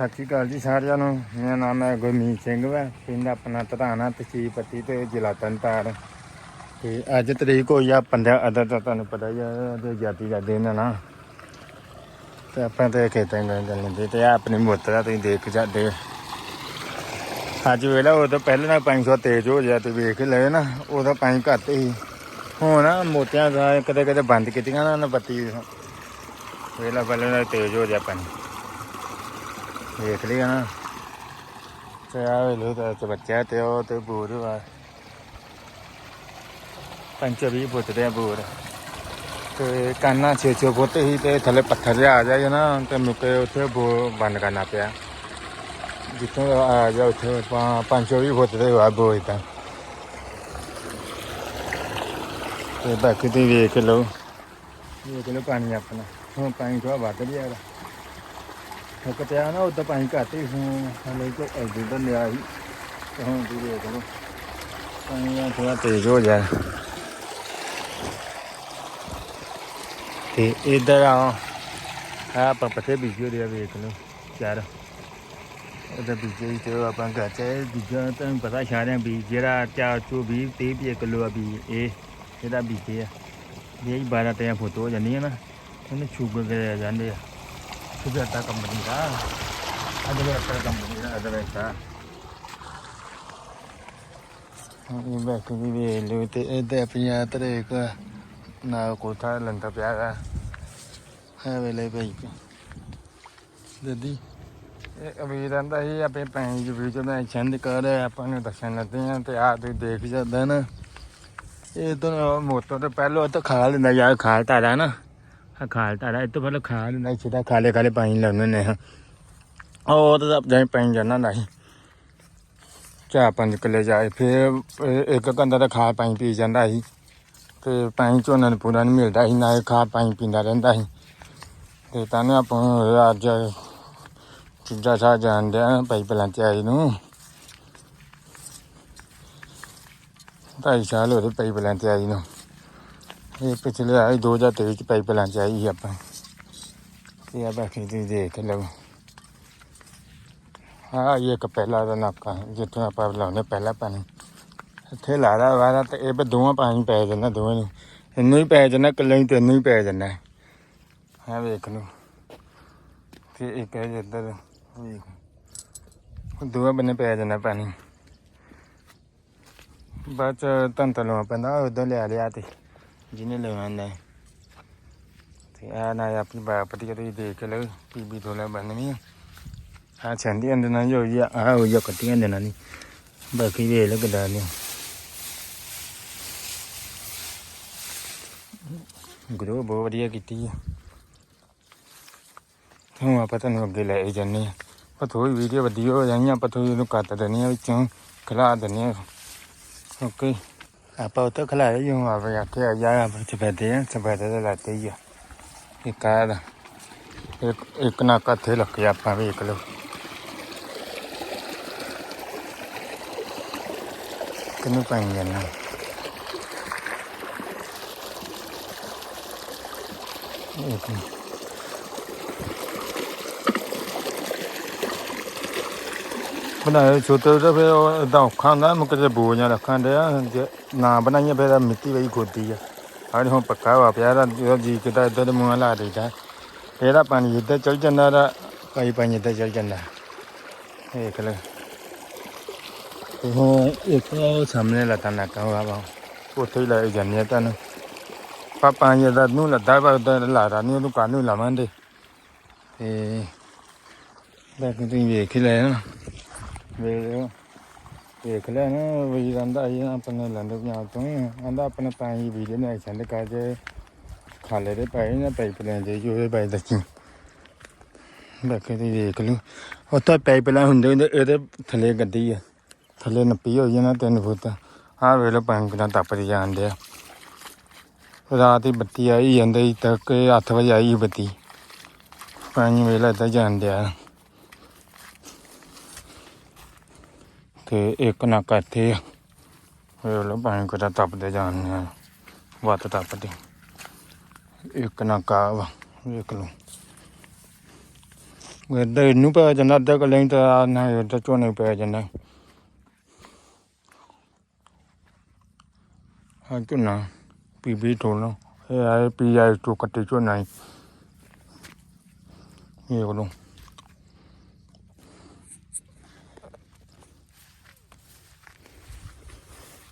ਸਤਿ ਸ਼੍ਰੀ ਅਕਾਲ ਜੀ ਸਾਰਿਆਂ ਨੂੰ। ਮੇਰਾ ਨਾਮ ਹੈ ਗੁਰਮੀਤ ਸਿੰਘ ਵਾ। ਪਿੰਡ ਆਪਣਾ ਧਰਾਣਾ ਤਹਿਸੀਲ ਪੱਤੀ ਤੇ ਜ਼ਿਲ੍ਹਾ ਤਰਨਤਾਰਨ ਤੇ ਅੱਜ ਤਰੀਕ ਹੋਈ ਆ 15 ਅਦਰ ਦਾ ਤੁਹਾਨੂੰ ਪਤਾ ਹੀ ਆ ਉਹਦੇ ਜਾਤੀ ਦਾ ਦਿਨ ਆ ਨਾ। ਤੇ ਆਪਾਂ ਤੇ ਖੇਤਾਂ ਗਏ ਚੱਲਦੇ ਤੇ ਆ ਆਪਣੀ ਮੋਟਰ ਆ ਤੁਸੀਂ ਦੇਖ ਜਾਂਦੇ ਅੱਜ ਵੇਲਾ ਉਹ ਤੋਂ ਪਹਿਲਾਂ ਨਾ 500 ਤੇਜ਼ ਹੋ ਗਿਆ ਤੇ ਵੇਖ ਲਏ ਨਾ ਉਹਦਾ ਪਾਣੀ ਘੱਟ ਹੀ। ਹੁਣ ਮੋਤਿਆਂ ਦਾ ਕਦੇ ਕਦੇ ਬੰਦ ਕੀਤੀਆਂ ਨਾ ਉਹਨਾਂ ਬੱਤੀ। ਵੇਲਾ ਪਹਿਲਾਂ ਨਾਲ ਤੇਜ਼ ਹੋ ਗਿਆ ਪਾਣੀ ਵੇਖ ਲਿਆ ਨਾ। ਤੇ ਆ ਵੇਲੋ ਤਾਂ ਤੇ ਬੱਚਾ ਤੇ ਉਹ ਤੇ ਬੂਰ ਵਾ। ਪੰਜ ਵੀਹ ਫੁੱਟ ਆ ਬੂਰ। ਤੇ ਕਾਨਾ ਛੇ ਛੇ ਫੁੱਟ ਹੀ ਤੇ ਥੱਲੇ ਪੱਥਰ ਜਿਹਾ ਆ ਜਾਏ ਨਾ, ਤੇ ਮੁਕੇ ਉੱਥੇ ਬੋ ਬੰਦ ਕਰਨਾ ਪਿਆ। ਜਿੱਥੋਂ ਆ ਜਾ ਉੱਥੇ ਪੰਜ ਸੌ ਵੀਹ ਫੁੱਟ ਦੇ ਵਾ ਬੋ ਤਾਂ ਤੇ ਬਾਕੀ ਤੁਸੀਂ ਵੇਖ ਲਓ। ਵੇਖ ਲਓ ਪਾਣੀ ਆਪਣਾ। ਹੁਣ ਪਾਣੀ ਥੋੜਾ ਵੱਧ ਗਿਆ ਵਾ ਇੱਕ ਤੇ ਆ ਨਾ, ਉਦੋਂ ਪਾਣੀ ਘੱਟ ਹੀ ਹੁਣ ਹਲੇ ਕੋ ਅਜੇ ਤਾਂ ਲਿਆ ਸੀ ਤੇ ਹੁਣ ਤੁਸੀਂ ਵੇਖ ਲਓ ਪਾਣੀ ਦਾ ਥੋੜਾ ਤੇਜ਼ ਹੋ ਜਾ ਤੇ ਇਧਰ ਆ। ਆ ਆਪਾਂ ਪੱਤੇ ਬੀਜੇ ਵੇਖ ਲਓ, ਚਾਰ। ਉਹਦਾ ਬੀਜੇ ਹੀ ਤੇ ਆਪਾਂ ਘਰ ਚ ਬੀਜਾ ਤੁਹਾਨੂੰ ਪਤਾ ਸਾਰਿਆਂ ਬੀਜ, ਜਿਹੜਾ 420 30 ਰੁਪਏ ਕਿਲੋ ਆ ਬੀਜ, ਇਹ, ਇਹਦਾ ਬੀਜੇ ਆ। ਇਹ 12 13 ਫੁੱਟ ਹੋ ਜਾਂਦੀਆਂ ਨਾ ਉਹਨੇ ਸ਼ੂਗਰ ਕਰਿਆ ਜਾਂਦੇ ਆ। ਕੰਪਨੀ ਦਾ ਅਦਰਵੇਟਰ ਕੰਪਨੀ ਦਾ ਅਦਰਵੇਟਰ ਇਹ ਬੈਕ ਵੀ ਵੇਖ ਲਿਓ ਤੇ ਇਹਦੇ ਆਪਣੀਆਂ ਤਰੇਕ ਨਾ ਕੋਠਾ ਲੰਦਾ ਪਿਆ ਹੈ ਹੈ ਵੇਲੇ ਭਾਈ ਦੱਦੀ ਇਹ ਅਮੀਰ ਆਂਦਾ ਸੀ ਆਪਣੇ ਪੈਣ ਜੀ ਵੀਡੀਓ ਮੈਂ ਚੰਦ ਕਰ ਆਪਾਂ ਨੂੰ ਦੱਸਣ ਲੱਗੇ ਆ ਤੇ ਆ ਤੁਸੀਂ ਦੇਖ ਜਾਂਦਾ ਨਾ ਇਹ ਤਾਂ ਮੋਟੋ ਤੋਂ ਪਹਿਲਾਂ ਤਾਂ ਖਾ ਲੈਂਦਾ ਯਾਰ ਖਾਲ ਤਾਰਾ ਨਾ ਆ ਖਾਲ ਤਾਰਾ ਇਹ ਤੋਂ ਪਹਿਲਾਂ ਖਾ ਲੈਂਦਾ ਸਿੱਧਾ ਖਾਲੇ ਖਾਲੇ ਪਾਣੀ ਲਾਉਂਦੇ ਨੇ ਹਾਂ ਉਹ ਤਾਂ ਆਪਣੇ ਪੈਣ ਜਾਣਾ ਨਹੀਂ ਚਾਰ ਪੰਜ ਕਿੱਲੇ ਜਾਏ ਫਿਰ ਇਹ ਇੱਕ ਘੰਟਾ ਤਾਂ ਖਾ ਪਾਣੀ ਪੀ ਜਾਂਦਾ ਸੀ ਤੇ ਪਾਣੀ ਝੋਨਾ ਨੂੰ ਪੂਰਾ ਨਹੀਂ ਮਿਲਦਾ ਸੀ ਨਾ ਇਹ ਖਾ ਪਾਣੀ ਪੀਂਦਾ ਰਹਿੰਦਾ ਸੀ ਤੇ ਤਾਂ ਨਾ ਆਪਾਂ ਅੱਜ ਚੀਜ਼ਾਂ ਸਾ ਜਾਣਦੇ ਆ ਪਾਈਪ ਲਾਂ ਚ ਆਈ ਨੂੰ ਢਾਈ ਇਹ ਪਿਛਲੇ ਆਈ 2023 ਚ ਪਾਈਪ ਲਾਂ ਚ ਆਈ ਆਪਾਂ। ਤੇ ਆ ਬਾਕੀ ਤੁਸੀਂ ਦੇਖ ਲਓ। ਹਾਂ ਇਹ ਇੱਕ ਪਹਿਲਾ ਦਾ ਨਾਕਾ, ਜਿੱਥੋਂ ਆਪਾਂ ਲਾਉਂਦੇ ਪਹਿਲਾ ਪਾਣੀ। ਇੱਥੇ ਲਾਦਾ ਵਾਰਾ ਤੇ ਇਹ ਵੀ ਦੋਵਾਂ ਪਾਣੀ ਪੈ ਜਾਂਦਾ, ਦੋਵਾਂ ਨੂੰ। ਇਹਨੂੰ ਹੀ ਪੈ ਜਾਂਦਾ, ਇਕੱਲੇ ਹੀ ਤੈਨੂੰ ਹੀ ਪੈ ਜਾਂਦਾ। ਹਾਂ ਵੇਖ ਲਓ। ਤੇ ਇੱਕ ਹੈ ਇੱਧਰ ਵੇਖ। ਦੋਵਾਂ ਬੰਨੇ ਪੈ ਜਾਂਦਾ ਪਾਣੀ। ਬਾਅਦ ਚ ਤੰਤ ਲਵਾ ਪੈਂਦਾ ਉਦੋਂ ਲਿਆ ਲਿਆ ਤੇ। ਜਿਹਨੇ ਲਵਾਉਣਾ ਹੈ। ਤੇ ਆ ਨਾ ਆਪਣੀ ਬਾਪਤੀ ਕਰੀ ਦੇਖ ਕੇ ਲਓ ਪੀਬੀ ਥੋੜਾ ਬਣਨੀ ਆ। ਆ ਛੰਦੀ ਅੰਦਰ ਨਾ ਜੋ ਆ ਆ ਹੋ ਜਾ ਕੱਟੀਆਂ ਦੇਣਾ ਨਹੀਂ ਬਾਕੀ ਵੇ ਲੱਗਦਾ ਨਹੀਂ ਗੁਰੂ ਬਹੁਤ ਵਧੀਆ ਕੀਤੀ ਆ। ਹੁਣ ਆਪਾਂ ਤੁਹਾਨੂੰ ਅੱਗੇ ਲੈ ਜਾਂਦੇ ਆ। ਪਰ ਥੋੜੀ ਵੀਡੀਓ ਵਧੀਆ ਹੋ ਜਾਣੀ ਆਪਾਂ ਥੋੜੀ ਇਹਨੂੰ ਕੱਟ ਦੇਣੀ ਆ ਵਿੱਚੋਂ, ਖਿਲਾ ਦਿੰਦੇ ਆ। ਓਕੇ ਆਪਾਂ ਉੱਥੇ ਖਿਲਾਇਆ ਹੀ ਹੁਣ ਆਪਾਂ ਆਖੇ ਆ ਜਾ ਆਪਾਂ ਚਪੇਦੇ ਆ ਚਪੇਦੇ ਦੇ ਲਾਤੇ ਆ ਇੱਕ ਆ ਇੱਕ ਨਾ ਕੱਥੇ ਲੱਗੇ ਆਪਾਂ ਵੇਖ ਲਓ ਕਿਨੂੰ ਪਾਈ ਜਾਣਾ ਇੱਕ ਬਣਾਏ ਛੋਟੇ ਛੋਟੇ ਫਿਰ ਉਹ ਏਦਾਂ ਔਖਾ ਹੁੰਦਾ ਮੁੱਕ ਤੇ ਬੋਝਾਂ ਰੱਖਣ ਡਿਆ ਜੇ ਨਾ ਬਣਾਈਆਂ ਫਿਰ ਮਿੱਟੀ ਵਈ ਖੋਦੀ ਆ। ਆਹ ਹੁਣ ਪੱਕਾ ਹੋਇਆ ਪਿਆ, ਇਹਦਾ ਜਿਹਦਾ ਜੀ ਕਿਤਾ ਇੱਧਰ ਦੇ ਮੂੰਹ ਲਾ ਦੇਈਦਾ ਇਹਦਾ ਪਾਣੀ ਇੱਧਰ ਚਲ ਜਾਂਦਾ ਦਾ ਪਾਈ ਪਾਣੀ ਇੱਧਰ ਚਲ ਜਾਂਦਾ। ਦੇਖ ਲੈ। ਤੇ ਹੁਣ ਇੱਕ ਸਾਹਮਣੇ ਲੱਤਾਂ ਨਾਕਾ ਹੋਇਆ ਵਾ। ਉੱਥੇ ਹੀ ਲੈ ਜਾਂਦੇ ਆ ਤੁਹਾਨੂੰ। ਪਾ ਪਾਣੀ ਦਾ ਨੂੰ ਲੱਦਾ ਵਾ ਉਧਰ ਲਾਦਾ ਨਹੀਂ ਉਹਨੂੰ ਕੱਲ ਨੂੰ ਲਾਵਾਂਗੇ। ਤੇ ਬਾਕੀ ਤੁਸੀਂ ਵੇਖ ਹੀ ਲਿਆ ਨਾ ਦੇਖ ਵੇਖ ਲਿਆ ਨਾ, ਵੀ ਕਹਿੰਦਾ ਸੀ ਆਪਣੇ ਲੰਡ ਪੰਜਾਬ ਤੋਂ ਕਹਿੰਦਾ ਆਪਣੇ ਪਾਣੀ ਵੀਡੀਓ ਨੇ ਸੈਂਡ ਕਰ ਜੇ ਖਾਲੇ ਦੇ ਪਏ ਨਾ ਪਾਈਪ ਲਾਈਨ ਦੇ ਜੋ ਇਹ ਬਾਈ ਦੱਸੀ। ਬਾਕੀ ਤੁਸੀਂ ਦੇਖ ਲਓ। ਉੱਥੇ ਪਾਈਪ ਲਾਈਨ ਹੁੰਦੇ ਹੁੰਦੇ, ਇਹਦੇ ਥੱਲੇ ਗੱਡੀ ਆ। ਥੱਲੇ ਨੱਪੀ ਹੋਈ ਆ ਨਾ 3 ਫੁੱਟ। ਆਹ ਵੇਖ ਲਓ ਪਾਣੀ ਕਿੰਨਾ ਟੱਪਦੀ ਜਾਂਦੇ ਆ ਰਾਤ ਹੀ ਬੱਤੀ ਆਈ ਜਾਂਦੇ ਸੀ ਤੱਕ 8 ਵਜੇ ਆਈ ਸੀ ਬੱਤੀ। ਪਾਣੀ ਵੇਲਾ ਇੱਦਾਂ ਜਾਂਦੇ ਆ ਤੇ ਇੱਕ ਨਾਕਾ ਇੱਥੇ ਆ ਵੇਖ ਲਓ ਪਾਣੀ ਕਿੱਦਾਂ ਟੱਪਦੇ ਜਾਂਦੇ ਆ ਵੱਤ ਟੱਪਦੇ ਇੱਕ ਨਾਕਾ ਵਾ ਵੇਖ ਲਓ ਇੱਧਰ ਇਹਨੂੰ ਪੈ ਜਾਂਦਾ ਅੱਧਾ ਕਿੱਲੇ ਤਾਂ ਨਾ ਇੱਧਰ ਝੋਨੇ ਪੈ ਜਾਂਦਾ ਹਾਂ ਝੋਨਾ ਪੀ ਵੀ ਤੋੜਨਾ ਇਹ ਆਏ ਪੀ ਆਈ ਤੋਂ ਕੱਟੇ ਝੋਨਾ ਹੀ ਇਹ ਕੋਲੋਂ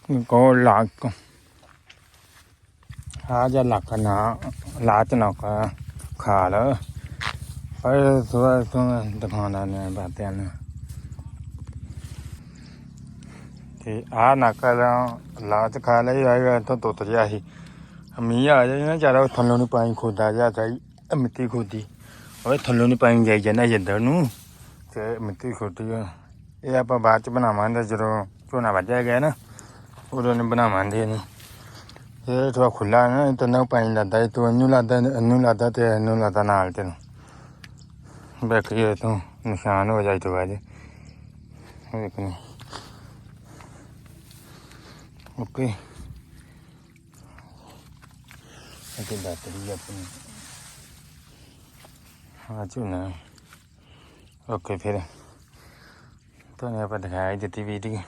그거 하자 락하나 라트나 가 가라 ਪਰ ਸਵਾ ਸੋਨਾ ਦਿਖਾਣਾ ਨੇ ਬਾਤਿਆਂ ਨੇ ਤੇ ਆ ਨਕਲ ਲਾਤ ਖਾ ਲਈ ਆਇਆ ਇੱਥੋਂ ਤੁੱਤ ਗਿਆ ਸੀ ਮੀਂਹ ਆ ਜਾਈ ਨਾ ਚਾਰਾ ਥੱਲੋਂ ਨੂੰ ਪਾਣੀ ਖੋਦਾ ਜਾ ਸਾਈ ਮਿੱਟੀ ਖੋਦੀ ਓਏ ਥੱਲੋਂ ਨੂੰ ਪਾਣੀ ਜਾਈ ਜਾਂਦਾ ਜਿੱਧਰ ਨੂੰ ਤੇ ਮਿੱਟੀ ਖੋਦੀ ਇਹ ਆਪਾਂ ਬਾਅਦ ਚ ਬਣਾਵਾਂਗੇ ਜਦੋਂ ਝੋਨਾ ਵੱਜਿਆ ਗਿਆ ਨਾ ਉਦੋਂ ਨੇ ਬਣਾਵਾਂਗੇ ਇਹਨੂੰ ਇਹ ਥੋੜਾ ਖੁੱਲਾ ਨਾ ਇਹ ਤਾਂ ਨਾ ਪਾਣੀ ਲੱਗਦਾ ਇਹ ਤੂੰ ਇਹਨੂੰ ਲੱਗਦਾ ਇਹਨੂੰ ਲੱਗਦਾ ਤੇ ਇਹਨੂੰ ਲੱਗਦਾ ਨਾਲ ਤੇ ਬੈਠੀ ਇਹ ਤੋਂ ਨਿਸ਼ਾਨ ਹੋ ਜਾਈ ਤੋਂ ਬਾਅਦ ਵੇਖ ਨੀ ਓਕੇ ਇਹ ਬੈਟਰੀ ਆਪਣੀ ਹਾਂ ਝੋਨਾ ਓਕੇ ਫਿਰ ਤੁਹਾਨੂੰ ਆਪਾਂ ਦਿਖਾਇਆ ਦਿੱਤੀ ਵੀਡੀਓ